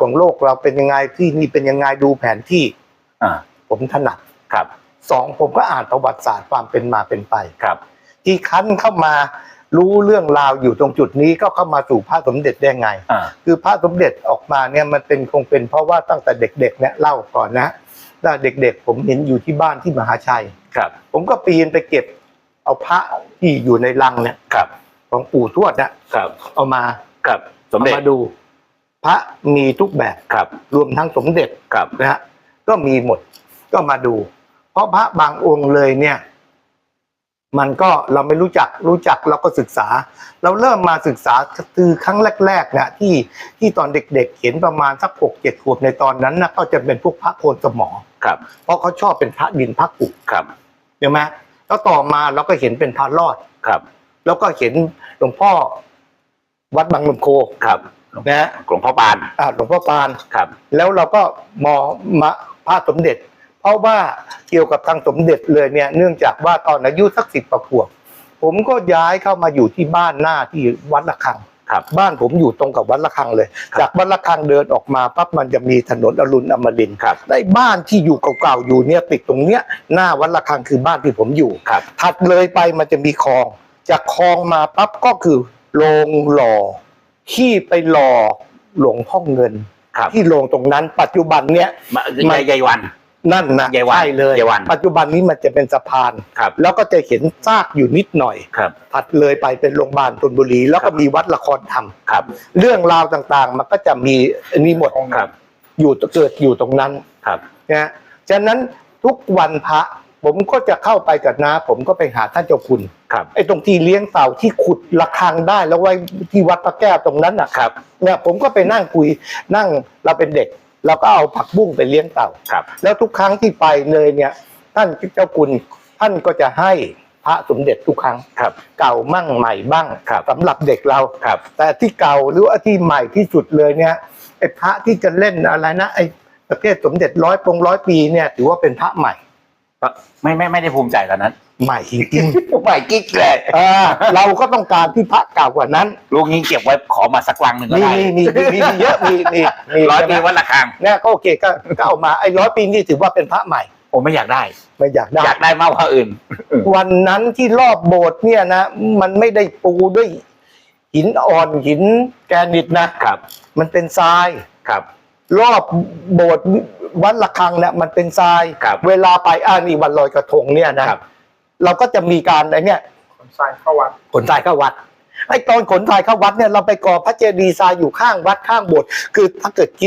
ของโลกเราเป็นยังไงที่นี่เป็นยังไงดูแผนที่อ่าผมถนัดครับสองผมก็อ่านประวัติศาสตร์ความเป็นมาเป็นไปครับ ที่คั้นเข้ามารู้เรื่องราวอยู่ตรงจุดนี้ก็เข้ามาสู่พระสมเด็จได้ไงอ่าคือพระสมเด็จออกมาเนี่ยมันเป็นคงเป็นเพราะว่าตั้งแต่เด็กๆเนี่ยเล่าก่อนนะตั้งแต่เด็กๆ ผมเห็นอยู่ที่บ้านที่มหาชัยครับ ผมก็ปีนไปเก็บเอาพระที่อยู่ในลังเนี่ยครับ ของปู่ทวดเนี่ยครับ เอามาครับสมเอาเด็จมาดูพ ระมีทุกแบบครับ รวมทั้งสมเด็จครับนะฮะก็มีหมดก็มาดู เพราะพระบางองค์เลยเนี่ย มันก็เราไม่รู้จักรู้จักเราก็ศึกษา เราเริ่มมาศึกษาคือครั้งแรกๆนะที่ที่ตอนเด็กๆเห็นประมาณสักหกเจ็ดขวบในตอนนั้นนะก็จะเป็นพวกพระโคนสมอครับ เพราะเขาชอบเป็นพระดินพระกุครับใช่ไหมแล้วต่อมาเราก็เห็นเป็นพระรอดครับ แล้วก็เห็นหลวงพ่อวัดบางลำโคครับ นะฮะหลวงพ่อปานอ่าหลวงพ่อปานครับ แล้วเราก็มองมาพระสมเด็จ เพราะว่าเกี่ยวกับทางสมเด็จเลยเนี่ยเนื่องจากว่าตอนอายุสักสิบประขวบผมก็ย้ายเข้ามาอยู่ที่บ้านหน้าที่วัดระฆังครับบ้านผมอยู่ตรงกับวัดระฆังเลยครับจากวัดระฆังเดินออกมาปั๊บมันจะมีถนนอรุณอมรินทร์ครับในบ้านที่อยู่เก่าๆอยู่เนี่ยติดตรงเนี้ยหน้าวัดระฆังคือบ้านที่ผมอยู่ครับถัดเลยไปมันจะมีคลอง จากคลองมาปั๊บก็คือโรงหล่อ ที่ไปหล่อหลวงพ่อเงิน ครับ ที่โรงตรงนั้น ปัจจุบันเนี้ย มาไม่ยายวัน นั่นนะยายวันใช่เลยยายวัน ปัจจุบันนี้มันจะเป็นสะพาน ครับ แล้วก็จะเห็นซากอยู่นิดหน่อย ครับ ถัดเลยไปเป็นโรงพยาบาลธนบุรี แล้วก็มีวัดละครธรรม ครับ เรื่องราวต่างๆ มันก็จะมีอันนี้หมดครับ อยู่เกิดอยู่ตรงนั้นครับ นะฉะนั้นทุกวันพระ ผมก็จะเข้าไปกับน้าผมก็ไปหาท่านเจ้าคุณครับ ไอ้ตรงที่เลี้ยงเต่าที่ขุดระฆังได้แล้วไว้ที่วัดพระแก้วตรงนั้นน่ะครับเนี่ยผมก็ไปนั่งคุยนั่งเราเป็นเด็กเราก็เอาผักบุ้งไปเลี้ยงเต่าครับ แล้วทุกครั้งที่ไปเลยเนี่ย ท่านเจ้าคุณท่านก็จะให้พระสมเด็จทุกครั้งครับ เก่ามั่งใหม่บ้างครับสำหรับเด็กเราครับ แต่ที่เก่าหรือว่าที่ใหม่ที่สุดเลยเนี่ยไอ้พระที่จะเล่นอะไรนะไอ้ประเภทสมเด็จร้อยปงร้อยปีเนี่ยถือว่าเป็นพระใหม่ ไม่ไม่ไม่ได้ภูมิใจตอนนั้น ใหม่จริงใหม่กิ๊กเลยๆเออเราก็ต้องการที่พระเก่ากว่านั้นลุงนี้เก็บไว้ขอมาสักลังหนึ่งก็มีได้มีมีมีมีเยอะมีมีมีร้อยปีใช่ไหมวัดละคังเนี่ยก็โอเคก็ก็เอามาไอ้ร้อยปีนี่ถือว่าเป็นพระใหม่ผมไม่อยากได้ ไม่อยากได้ อยากได้มากกว่าอื่น วันนั้นที่รอบโบสถ์เนี่ยนะมันไม่ได้ปูด้วย หินอ่อนหินแกรนิตนะครับ มันเป็นทราย ครับ รอบโบสถ์ วัดระฆังเนี่ยมันเป็นทราย ครับเวลาไปอ่านี่วันลอยกระทงเนี่ยนะครับ เราก็จะมีการไอ้เนี่ยขนทรายเข้าวัดขนทรายเข้าวัด ไอ้ตอนขนทรายเข้าวัดเนี่ยเราไปก่อพระเจดีย์ทรายอยู่ข้างวัดข้างโบสถ์คือถ้าเกิดคิด